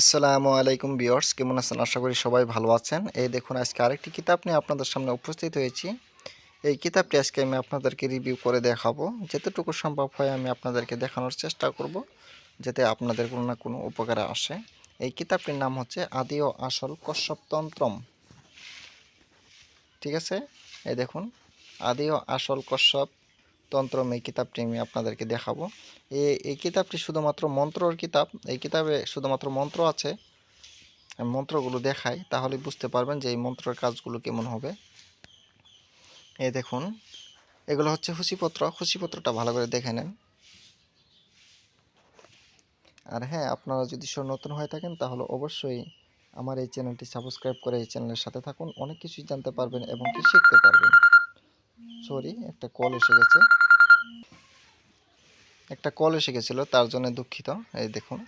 আসসালামু আলাইকুম বিয়ার্স কেমন আছেন? আশা করি সবাই ভালো আছেন। এই দেখুন, আজকে আরেকটি কিতাব নিয়ে আপনাদের সামনে উপস্থিত হয়েছি। এই কিতাবটি আজকে আমি আপনাদেরকে রিভিউ করে দেখাবো। যতটুকু সম্ভব হয় আমি আপনাদেরকে দেখানোর চেষ্টা করব, যাতে আপনাদের কোনো না কোনো উপকারে আসে। এই কিতাবটির নাম হচ্ছে আদি ও আসল কশ্যপতন্ত্রম ঠিক আছে? এই দেখুন, আদি ও আসল কশ্যপ তন্ত্রম এই কিতাবটি আমি আপনাদেরকে দেখাবো। এই কিতাবটি শুধুমাত্র মন্ত্রর কিতাব, এই কিতাবে শুধুমাত্র মন্ত্র আছে মন্ত্রগুলো দেখাই, তাহলে বুঝতে পারবেন যে এই মন্ত্রের কাজগুলো কেমন হবে। এই দেখুন, এগুলো হচ্ছে হুসিপত্র হুসিপত্রটা ভালো করে দেখে নেন। আর হ্যাঁ আপনারা যদি সব নতুন হয়ে থাকেন, তাহলে অবশ্যই আমার এই চ্যানেলটি সাবস্ক্রাইব করে এই চ্যানেলের সাথে থাকুন, অনেক কিছুই জানতে পারবেন এবং কি শিখতে পারবেন। সরি, একটা কল এসে গেছে। একটা কল এসে গেছিল, তার জন্য দুঃখিত। এই দেখুন।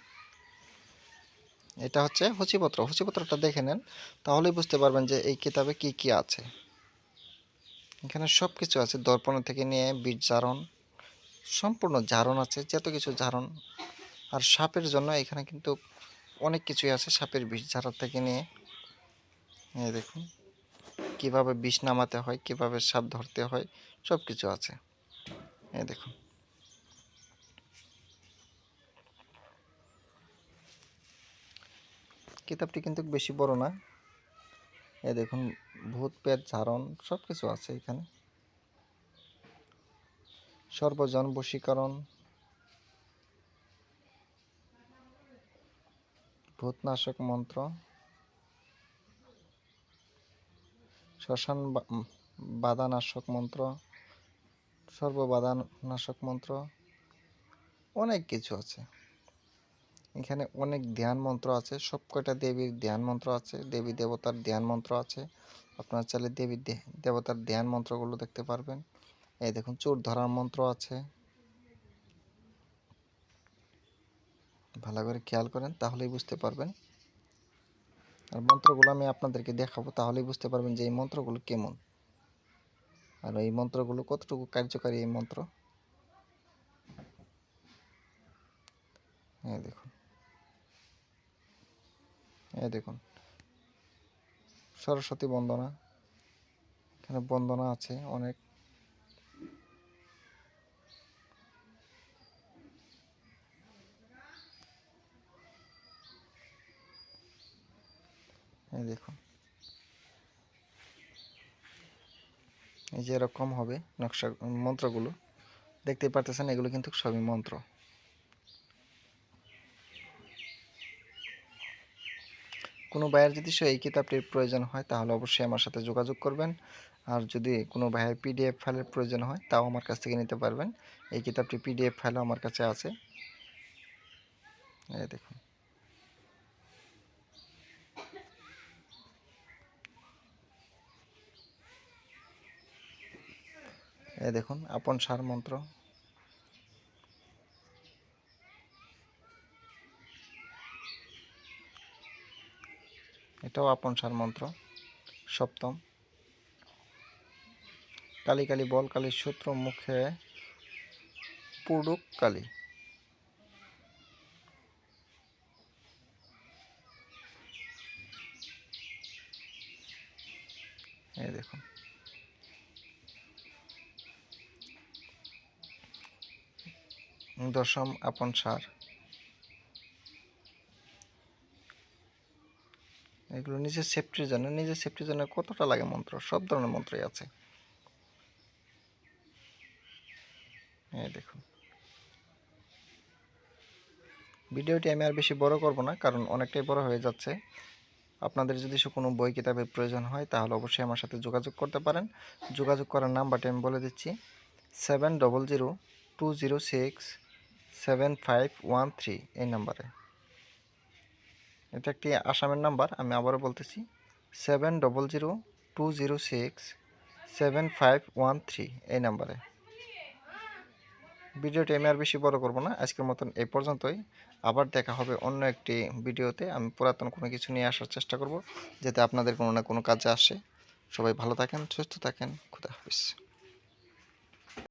এটা হচ্ছে হুচিপত্র হুচিপত্রটা দেখে নেন, তাহলেই বুঝতে পারবেন যে এই কিতাবে কি কি আছে। এখানে সব কিছু আছে, দর্পণ থেকে নিয়ে বীজ জারণ সম্পূর্ণ জারণ আছে, যত কিছু জারণ আর সাপের জন্য এখানে কিন্তু অনেক কিছুই আছে, সাপের বিষ ঝাড়া থেকে নিয়ে। এই দেখুন, কীভাবে বিষ নামাতে হয়, কীভাবে সাপ ধরতে হয় সব কিছু আছে। এই দেখুন। কিতাবটি কিন্তু বেশি বড় না। এ দেখুন, ভূত, পেট, ঝাড়ন সব কিছু আছে এখানে। সর্বজন, বশীকরণ। ভূতনাশক মন্ত্র। শ্মশান বাধানাশক মন্ত্র। সর্ববাধানাশক মন্ত্র, অনেক কিছু আছে। এখানে অনেক ধ্যান মন্ত্র আছে, সব কয়টা দেবীর ধ্যান মন্ত্র আছে, দেবী দেবতার ধ্যান মন্ত্র আছে। আপনারা চাইলে দেবী দেবতার ধ্যান মন্ত্রগুলো দেখতে পারবেন। এই দেখুন, চোর ধরার মন্ত্র আছে। ভালো করে খেয়াল করেন, তাহলেই বুঝতে পারবেন। আর মন্ত্রগুলো আমি আপনাদেরকে দেখাবো, তাহলেই বুঝতে পারবেন যে এই মন্ত্রগুলো কেমন। আর এই মন্ত্রগুলো কতটুকু কার্যকারী এই মন্ত্র? হ্যাঁ দেখুন। এই দেখুন। সরস্বতী বন্দনা। এখানে বন্দনা আছে অনেক। দেখুন। এই যে এরকম হবে নকশা, মন্ত্রগুলো দেখতে পারতেছেন, এগুলো কিন্তু সবই মন্ত্র। কোনো ভাইয়ের যদি এই কিতাবটির প্রয়োজন হয়, তাহলে অবশ্যই আমার সাথে যোগাযোগ করবেন। আর যদি কোনো ভাইয়ের পিডিএফ ফাইলের প্রয়োজন হয়, তাও আমার কাছ থেকে নিতে পারবেন। এই কিতাবটি পিডিএফ ফাইলও আমার কাছে আছে। দেখুন। এই দেখুন, আপন সার মন্ত্র। এটাও আপন সার মন্ত্র, সপ্তম। কালী কালী বল, কালী সূত্র মুখে পুডুক কালী। এই দেখুন। দশম আপন সার। এগুলো নিজের সেফটির জন্য, নিজের সেফটির জন্য কতটা লাগে মন্ত্র? সব ধরনের মন্ত্রই আছে। এই দেখুন। ভিডিওটি আমি আর বেশি বড় করব না, কারণ অনেকটাই বড় হয়ে যাচ্ছে। আপনাদের যদি কোনো বই কিতাবের প্রয়োজন হয়, তাহলে অবশ্যই আমার সাথে যোগাযোগ করতে পারেন। যোগাযোগ করার নাম্বারটি আমি বলে দিচ্ছি seven double zero two zero six seven five one three এই নাম্বারে। এটা একটি আসামের নাম্বার, আমি আবারও বলতেছি seven double zero two zero six seven five one three এই নাম্বারে। ভিডিওটি আমি আর বেশি বড় করব না, আজকের মতন এই পর্যন্তই। আবার দেখা হবে অন্য একটি ভিডিওতে। আমি পুরাতন কোনো কিছু নিয়ে আসার চেষ্টা করব, যাতে আপনাদের কোনো না কোনো কাজে আসে। সবাই ভালো থাকেন, সুস্থ থাকেন, খুদা হাফিজ।